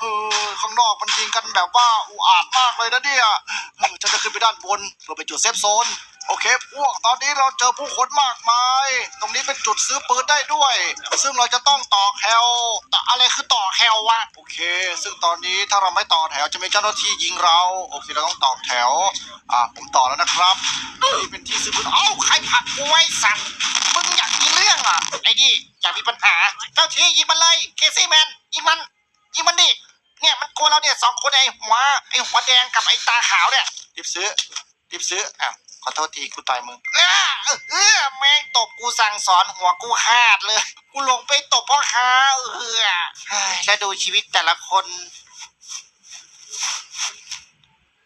เออข้างนอกมันยิงกันแบบว่าอุอาจมากเลยนะเนี่ยเออฉันจะขึ้นไปด้านบนเพื่อไปจุดเซฟโซน โอเค พวกตอนนี้เราเจอผู้คนมากมาย ตรงนี้เป็นจุดซื้อปืนได้ด้วย ซึ่งเราจะต้องต่อแถวแต่อะไรคือต่อแถววะโอเค ซึ่งตอนนี้ถ้าเราไม่ต่อแถวจะมีเจ้าหน้าที่ยิงเราโอเคเราต้องต่อแถวอ่าผมต่อแล้วนะครับนี่เป็นที่ซื้อปืนเอ้าใครผลักกูไว้สัตว์มึงอยากมีเรื่องอะไอ้ดิอยากมีปัญหาเจ้าที่ยิงมันเลยเคซี่แมนยิงมันยิงมันดิ เนี่ยมันกลัวเราเนี่ยสองคนไอ้หัวไอ้หัวแดงกับไอ้ตาขาวเนี่ยรีบซื้อรีบซื้ออ้าวขอโทษทีกูต่อยมึงเออเออแม่งตบกูสั่งสอนหัวกูขาดเลย กูลงไปตบพ่อค้าเออเฮ้ยแล้วดูชีวิตแต่ละคน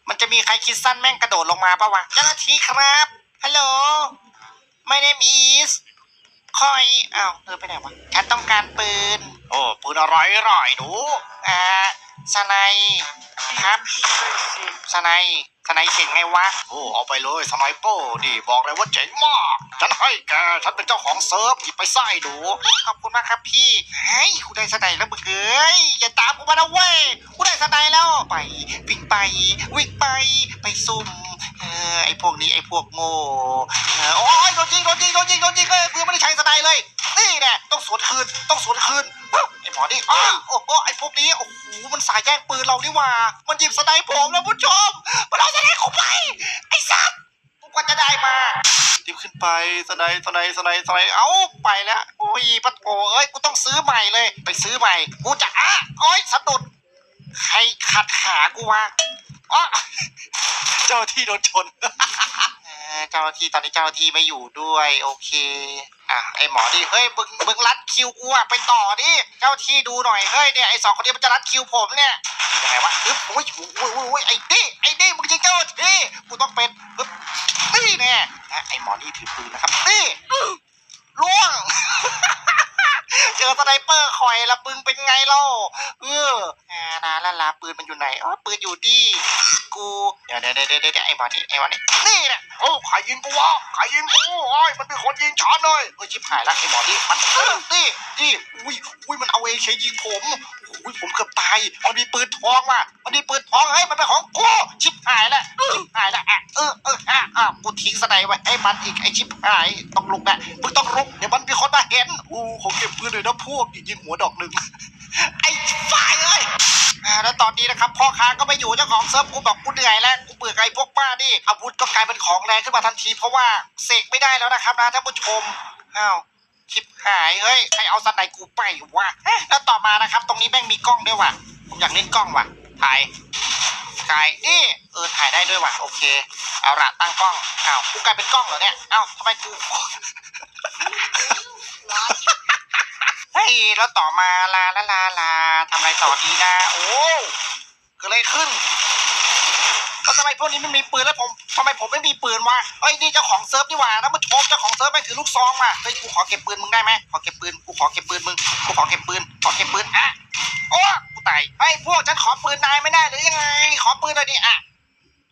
มันจะมีใครคิดสั้นแม่งกระโดดลงมาปะวะเจ้าหน้าที่ครับฮัลโหล my name is คอยอ้าวเธอไปไหนวะฉันต้องการปืน โอ้ปืนอะไรอร่อยหนูอ่า สไนด์ครับสไนด์สไนด์เจ๋งไงวะ โอ้เอาไปเลยสไนเปอร์นี่บอกเลยว่าเจ๋งมาก ฉันให้แก ฉันเป็นเจ้าของเซิร์ฟหยิบไปไส้ดู ขอบคุณมากครับพี่เฮ้ยกูได้สไนด์แล้วมึงเอ้ยอย่าตามกูมานะเว้ยกูได้สไนด์แล้ว ไป วิ่งไป วิ่งไป ไปซุ่มเออไอพวกนี้ไอพวกโง่เออโอ้ยโดนยิงโดนยิงโดนยิงโดนยิงเลยเพื่อนไม่ได้ใช้สไนด์เลย นี่แน่ต้องสวนคืนต้องสวนคืนเฮ้ยไอหมอนี่อ้าโอ้โหไอพวกนี้โอ้โหมันสายแย่งปืนเรานี่หว่า มันหยิบสไนด์ผมแล้วผู้ชมมันเอาสไนด์กูไปไอสัตว์กูกว่าจะได้มารีบขึ้นไปสไนด์สไนด์สไนด์สไนด์เอ้าไปแล้วโอ้ยปะโถเอ้ยกูต้องซื้อใหม่เลย ไปซื้อใหม่กูจะอะโอ้ยสะดุด ใครขัดขากูวะอ๋อเจ้าที่โดนชน เออเจ้าที่ตอนนี้เจ้าที่ไม่อยู่ด้วย โอเค อะไอหมอดิเฮ้ยมึงมึงรัดคิวกูอะไปต่อดิเจ้าที่ดูหน่อยเฮ้ยเนี่ยไอสองคนนี้มันจะรัดคิวผมเนี่ยยังไงวะอึ๊บโอ้ยโอ้ยโอ้ยโอ้ยไอ้ดิไอ้ดิมึงจะเจ้าที่กูต้องเป็นอึ๊บนี่แน่อะไอหมอนี่ถือปืนนะครับนี่ล่วง เจอสไนเปอร์คอยละมึงเป็นไงเล่าเอออ่านาละลาปืนมันอยู่ไหนอ๋อปืนอยู่ดีกูเดี๋ยวเดี๋ยวเดี๋ยวเดี๋ยวไอ้บอนี่ไอ้บอนี่นี่แหละโอ้ใครยิงกูวะใครยิงกูโอ้ยมันเป็นคนยิงฉันเลยเฮ้ยชิบหายละไอ้บอนี่มันนี่นี่อุ้ยอุ้ยมันเอาเอเคยิงผมอุ้ยผมเกือบตายมันมีปืนทองว่ะมันมีปืนทองเฮ้มันเป็นของกูชิบหายละชิบหายละอะเออเอออะอะกูทิ้งสไนไว้ให้มันอีกไอ้ชิบหายต้องลุกนะมึงต้องลุกเดี๋ยวมัน มีคนมาเห็นอู้ผมเก็บปืนเลยนะพวกยิงหัวดอกหนึ่งไอ้ฝ่ายเอ้ยอ่าแล้วตอนนี้นะครับพ่อค้าก็ไม่อยู่เจ้าของเซิร์ฟกูบอกกูเหนื่อยแล้วกูเบื่อไอ้พวกป้านี่อาวุธก็กลายเป็นของแรงขึ้นมาทันทีเพราะว่าเสกไม่ได้แล้วนะครับนะท่านผู้ชมอ้าวคลิปหายเฮ้ยใครเอาสไนกูไปวะเอ๊ะแล้วต่อมานะครับ ตรงนี้แม่งมีกล้องด้วยว่ะผมอยากเล่นกล้องว่ะถ่ายถ่ายนี่เออถ่ายได้ด้วยว่ะโอเค เอาละตั้งกล้องอ้าวกูกลายเป็นกล้องเหรอเนี่ยอ้าวทำไมกู เฮ้ยแล้วต่อมาลาลาลาลาทำอะไรต่อดีนะ โอ้เกิดอะไรขึ้นแล้วทำไมพวกนี้ไม่มีปืนแล้วผมทำไมผมไม่มีปืนวะเฮ้ยนี่เจ้าของเซิร์ฟนี่หว่านะผู้ชมเจ้าของเซิร์ฟไม่ถือลูกซองมาเฮ้ยกูขอเก็บปืนมึงได้ไหมขอเก็บปืนกูขอเก็บปืนมึงกูขอเก็บปืนขอเก็บปืนอะโอ้กูตายเฮ้ยพวกฉันขอปืนนายไม่ได้หรือยังไง ขอปืนหน่อยดิอะ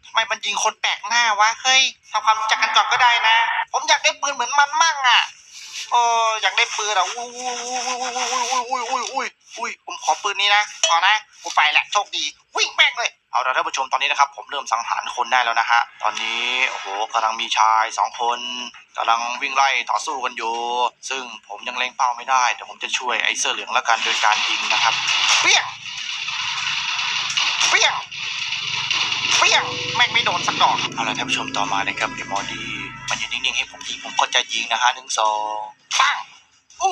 ทำไมมันยิงคนแปลกหน้าวะเฮ้ยทำความรู้จักกันก่อนก็ได้นะ ผมอยากได้ปืนเหมือนมันมั่งอะ โอ้อยังได้ปืนอะอุ้ยอุ้ยอุ้ยอุ้ยอุ้ยอุ้ยอุ้ยอุ้ยอุ้ยผมขอปืนนี้นะเอนะกูไปแหละโชคดีวิ่งแม่งเลยเอาละท่านผู้ชมตอนนี้นะครับผมเริ่มสังหารคนได้แล้วนะฮะตอนนี้โอ้โหกำลังมีชายสองคนกำลังวิ่งไล่ต่อสู้กันอยู่ซึ่งผมยังเล็งเป้าไม่ได้แต่ผมจะช่วยไอ้เสื้อเหลืองละกันโดยการยิงนะครับเปี้ยงเปี้ยงเปี้ยงแม่งไม่โดนสักดอกเอาละท่านผู้ชมต่อมานะครับไอ้มอดี นนิ่งๆให้ผมยิงผมก็จะยิงนะฮะหนึ่งสองปังโอ้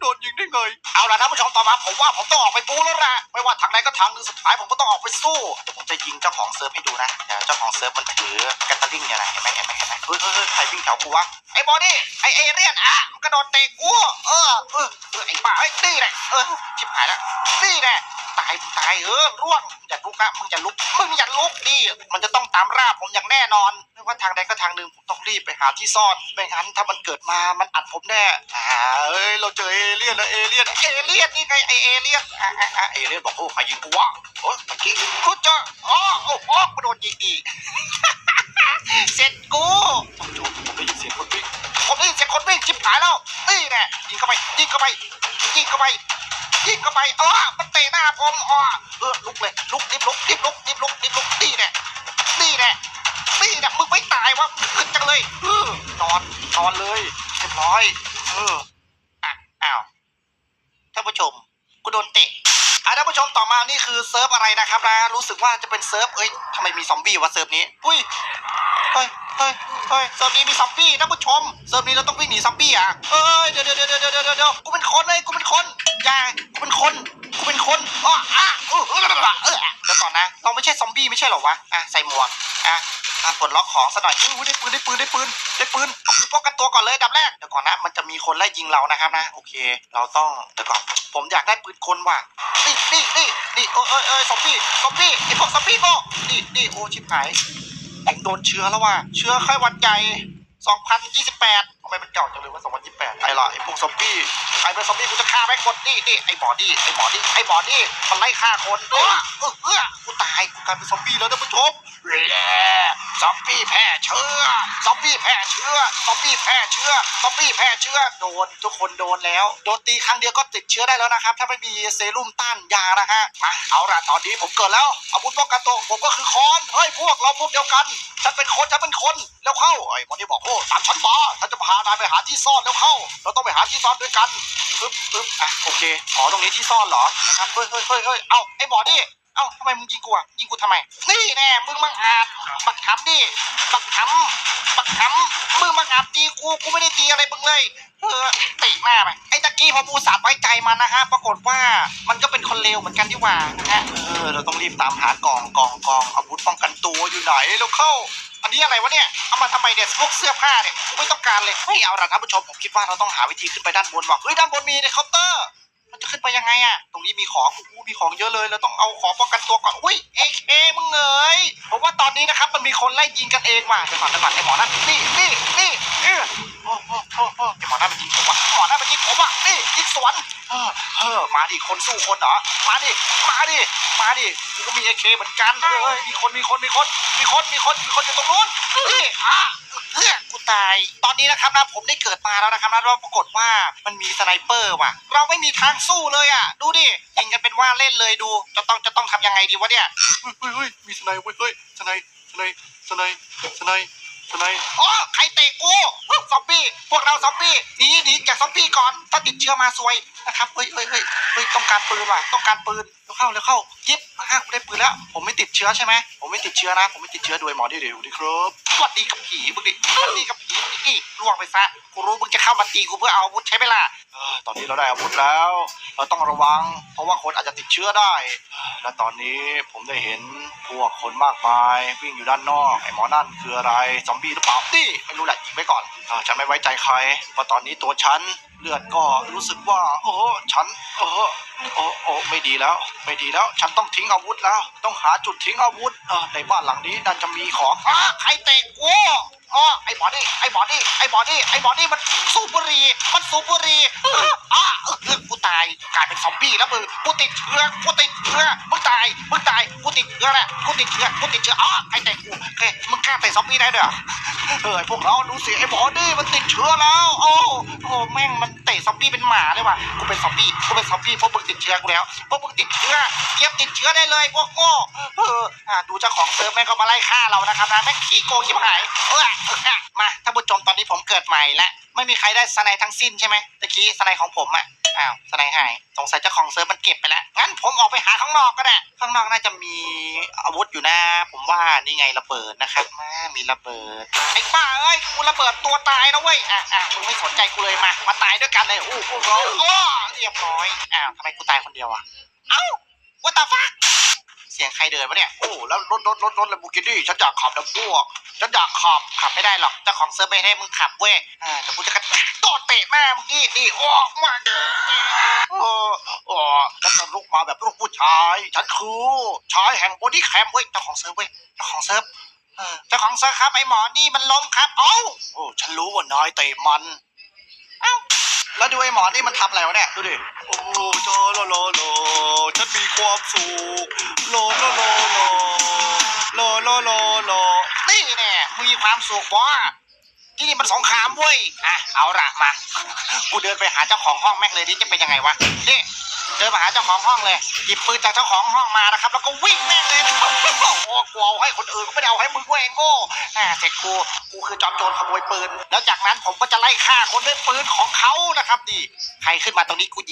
โดนยิงได้ไงเอาละท่านผู้ชมต่อมาผมว่าผมต้องออกไปบูแล้วละไม่ว่าทางไหนก็ทางหนึ่งสุดท้ายผมก็ต้องออกไปสู้เดี๋ยวผมจะยิงเจ้าของเซิร์ฟให้ดูนะเดี๋ยวเจ้าของเซิร์ฟมันถือแกตเตอร์ลิงเนี่ยนะเห็นไหมเห็นไหมเห็นไหมเฮ้ยเฮ้ยใครวิ่งแถวกูวะไอ้บอดี้ไอ้เอเรียนอะมันกระโดดเตะกูเออเออเออไอ้บ้าไอ้ยนี่แหละเออชิบหายแล้วนี่แหละ ตายตายเออร่วงอย่าลุกนะมึงอย่าลุกมึงอย่าลุกดิมันจะต้องตามล่าผมอย่างแน่นอนไม่ว่าทางใดก็ทางหนึ่งผมต้องรีบไปหาที่ซ่อนไม่งั้นถ้ามันเกิดมามันอัดผมแน่อ่าเอ้ยเราเจอเอเลี่ยนแล้วเอเลี่ยนเอเลี่ยนนี่ไงไอเอเลี่ยนอ่าอ่าเอเลี่ยนบอกโอ้ใครยิงกูวะโอ้เมื่อกี้กูเจออ๋อโอ้โหกูโดนยิงดีเสร็จกูผมจูผมได้ยินเสียงคนวิ่งผมได้ยินเสียงคนวิ่งชิบหายแล้วนี่แน่ยิงเข้าไปยิงเข้าไปยิงเข้าไป ยิงเข้าไปเออมันเตะหน้าผมอ๋อเออลุกเลยลุกรีบลุกรีบลุกรีบลุกรีบลุกนี่แน่นี่แน่นี่แน่มึงไม่ตายวะขึ้นจังเลยเออนอนนอนเลยเรียบร้อยเอออะอ้าวท่านผู้ชมกูโดนเตะอะท่านผู้ชมต่อมานี่คือเซิร์ฟอะไรนะครับนะรู้สึกว่าจะเป็นเซิร์ฟเอ้ยทำไมมีซอมบี้วะเซิร์ฟนี้อุ้ยเฮ้ยเฮ้ยเฮ้ยเซิร์ฟนี้มีซอมบี้ท่านผู้ชมเซิร์ฟนี้เราต้องวิ่งหนีซอมบี้อะเฮ้ยเดี๋ยวเดี๋ยวเดี๋ยวเดี๋ยวเดี๋ยวเดี๋ยว ช่ซอมบี้ไม่ใช่หรอวะ อะใส่หมวก อะอะปลดล็อกของซะหน่อยอุ้ได้ปืนได้ปืนได้ปืนได้ปืนป้องกันตัวก่อนเลยดับแรกเดี๋ยวก่อนนะ มันจะมีคนไล่ยิงเรานะครับนะ โอเค เราต้องเดี๋ยวก่อน ผมอยากได้ปืนคนว่ะ นี่นี่นี่นี่เออเออเออซอมบี้ซอมบี้ไอพวกซอมบี้โง่นี่นี่โอ้ชิบหายผมโดนเชื้อแล้วว่ะ เชื้อไข้หวัดใหญ่2028ทำ ไม่เป็นเก่าจังเลยว่า2028ไอ้ล่ะไอ้พวกซอมบี้ใครเป็นซอมบี้กูจะฆ่าแม่งหมดนี่นี่ไอ้บอดี้ไอ้บอดี้ไอ้บอดี้มันไล่ฆ่าคนเออเออกูตายกูกลายเป็นซอมบี้แล้วท่านผู้ชมแย่ซอมบี้แพร่เชื้อ ซอมบี้แพร่เชื้อซอมบี้แพร่เชื้อซอมบี้แพร่เชื้อโดนทุกคนโดนแล้ว โดนตีครั้งเดียวก็ติดเชื้อได้แล้วนะครับ ถ้าไม่มีเซรุ่มต้านยานะฮะมาเอาละตอนนี้ผมเกิดแล้วอาวุธป้องกันตัวผมก็คือค้อนเฮ้ยพวกเราพวกเดียวกันฉันเป็นคนฉันเป็นคนแล้วเข้าไอ้คนที่บอกโอ้ตามฉันมาฉันจะพานายไปหาที่ซ่อนแล้วเข้า เราต้องไปหาที่ซ่อนด้วยกันปึ๊บปึ๊บอะโอเคอ๋อตรงนี้ที่ซ่อนเหรอนะครับเฮ้ยเฮ้ยเฮ้ยเฮ้ยเอ้าไอ้บอดี้ เอ้าทำไมมึงยิงกูอะยิงกูทำไม นี่แน่มึงมังอาจบักทำดิบักทำบักทำมึงมังอาจตีกูกูไม่ได้ตีอะไรมึงเลยเออติหน้าไปไอ้ตะกี้พอมูสาดไว้ใจมันนะฮะปรากฏว่ามันก็เป็นคนเลวเหมือนกันที่ว่านะฮะเออเราต้องรีบตามหากองกองกองอาวุธป้องกันตัวอยู่ไหนแล้วเข้าอันนี้อะไรวะเนี่ย เอามาทำไมเนี่ยพวกเสื้อผ้าเนี่ยกูไม่ต้องการเลยเฮ้ยเอาละท่านผู้ชมผมคิดว่าเราต้องหาวิธีขึ้นไปด้านบนว่ะเฮ้ยด้านบนมีในเคาน์เตอร์ มันจะขึ้นไปยังไงอะตรงนี้มีของอู้มีของเยอะเลยเราต้องเอาของป้องกันตัวก่อนอุ้ยเอเคมึงเอ๋ยเพราะว่าตอนนี้นะครับ มันมีคนไล่ยิงกันเองว่ะเดี๋ยวก่อนเดี๋ยวก่อนไอ้หมอนั่นนี่นี่นี่เออโอ้โหโอ้โหไอ้หมอนั่นมันยิงผมว่ะหมอนั่นมันยิงผมว่ะนี่ยิงสวน เออเออมาดิคนสู้คนเหรอมาดิมาดิมาดิกูก็มีเอเคเหมือนกันเฮ้ยมีคนมีคนมีคนมีคนมีคนมีคนอยู่ตรงนู้นนี่อะเฮ้ยกูตาย ตอนนี้นะครับนะผมได้เกิดมาแล้วนะครับนะแล้วปรากฏว่ามันมีสไนเปอร์ว่ะ เราไม่มีทางสู้เลยอะ ดูดิยิงกันเป็นว่าเล่นเลยดู จะต้องจะต้องทำยังไงดีวะเนี่ยเฮ้ยเฮ้ยมีสไนเว้ยเฮ้ยสไนสไนสไนสไน สไนอ๋อใครเตะกูซอมบี้พวกเราซอมบี้หนีหนีจากซอมบี้ก่อนถ้าติดเชื้อมาซวยนะครับเฮ้ยเฮ้ยเฮ้ยเฮ้ยต้องการปืนว่ะต้องการปืนเร็วเข้าเร็วเข้ายิบอะได้ปืนแล้ว ผมไม่ติดเชื้อใช่ไหมผมไม่ติดเชื้อนะ ผมไม่ติดเชื้อด้วยหมอดีเดี๋ยวดีครับสวัสดีกับผีมึงดิสวัสดีกับผีมึงดินี่ล่วงไปซะกูรู้มึงจะเข้ามาตีกูเพื่อเอาอาวุธใช่ไหมล่ะเออตอนนี้เราได้อาวุธแล้ว เราต้องระวัง เพราะว่าคนอาจจะติดเชื้อได้ และตอนนี้ผมได้เห็นพวกคนมากมายวิ่งอยู่ด้านนอกไอ้หมอนั่นคืออะไรซอมบี้หรือเปล่าตีไม่รู้แหละยิงไปก่อนอ่าฉันไม่ไว้ใจใครเพราะตอนนี้ตัวฉันเลือดก็รู้สึกว่า โอ้ฉันโอ้โอ้โอ้ไม่ดีแล้ว ไม่ดีแล้ว ฉันต้องทิ้งอาวุธแล้ว ต้องหาจุดทิ้งอาวุธเออในบ้านหลังนี้น่าจะมีของอ่าใครเตะกู อ๋อไอ้หมอนี่ไอ้หมอนี่ไอ้หมอนี่ไอ้หมอนี่มันสูบบุหรี่มันสูบบุหรี่เอออะเออกูตายกลายเป็นซอมบี้แล้วมึงกูติดเชื้อกูติดเชื้อมึงตายมึงตายกูติดเชื้อแหละกูติดเชื้อกูติดเชื้ออ๋อใครเตะกูโอเคมึงกล้าเตะซอมบี้ได้ด้วยเหรอเออไอ้พวกเราดูสิไอ้หมอนี่มันติดเชื้อแล้วโอ้โอ้แม่งมันเตะซอมบี้เป็นหมาเลยว่ะกูเป็นซอมบี้กูเป็นซอมบี้เพราะมึงติดเชื้อกูแล้วเพราะมึงติดเชื้อเตรียมติดเชื้อได้เลยพวกโง่เอออะดูเจ้าของเซิร์ฟแม่งก็มาไล่ฆ่าเรานะครับนะแม่งขี้โกงชิบหายเออมาท่านผู้ชมตอนนี้ผมเกิดใหม่แล้วไม่มีใครได้สไนทั้งสิ้นใช่ไหมตะกี้สไนของผมอะอ้าวสไนหายสงสัยเจ้าของเซิร์ฟมันเก็บไปแล้วงั้นผมออกไปหาข้างนอกก็ได้ข้างนอกน่าจะมีอาวุธอยู่นะ ผมว่านี่ไงระเบิดนะครับมามีระเบิดไอ้บ้าเอ้ยกูระเบิดตัวตายนะเว้ยอะอะมึงไม่สนใจกูเลยมา มาตายด้วยกันเลยอู้หูโอ้เรียบร้อยอ้าวทำไมกูตายคนเดียวอะเอ้า what the fuck เสียงใครเดินวะเนี่ย โอ้แล้วรถรถรถรถลมโบกินี่ฉันอยากขับนะพวก ฉันอยากขับขับไม่ได้หรอกเจ้าของเซิร์ฟไม่ให้มึงขับเว้ยอ่าแต่กูจะกระโดดเตะหน้ามึงนี่นี่โอ้มาเด้อโอ้โอ้ฉันจะลุกมาแบบลูกผู้ชาย ฉันคือชายแห่งบอดี้แคมเว้ยเจ้าของเซิร์ฟเว้ยเจ้าของเซิร์ฟเออเจ้าของเซิร์ฟครับไอหมอนี่มันล้มครับ เอ้าโอ้ฉันรู้ว่านายเตะมันเอ้า แล้วดูไอหมอนี่มันทำอะไรวะเนี่ย ดูดิ โอ้โจโลโลโลฉันมีความสุขโลโลโลโลโลโลโลโลนี่แน่มีความสุขบ่ที่นี่มันสงครามเว้ย อะ เอาละมา กูเดินไปหาเจ้าของห้องแม่งเลยนี่จะเป็นยังไงวะ นี่ เดินมาหาเจ้าของห้องเลย หยิบปืนจากเจ้าของห้องมานะครับ แล้วก็วิ่งแม่งเลย โอ้โหกูเอาให้คนอื่นก็ไม่ได้เอาให้มึงกูเองโง่อ่าเสร็จกูกูคือจอมโจรขโมยปืน แล้วจากนั้นผมก็จะไล่ฆ่าคนด้วยปืนของเขานะครับนี่ใครขึ้นมาตรงนี้กูยิง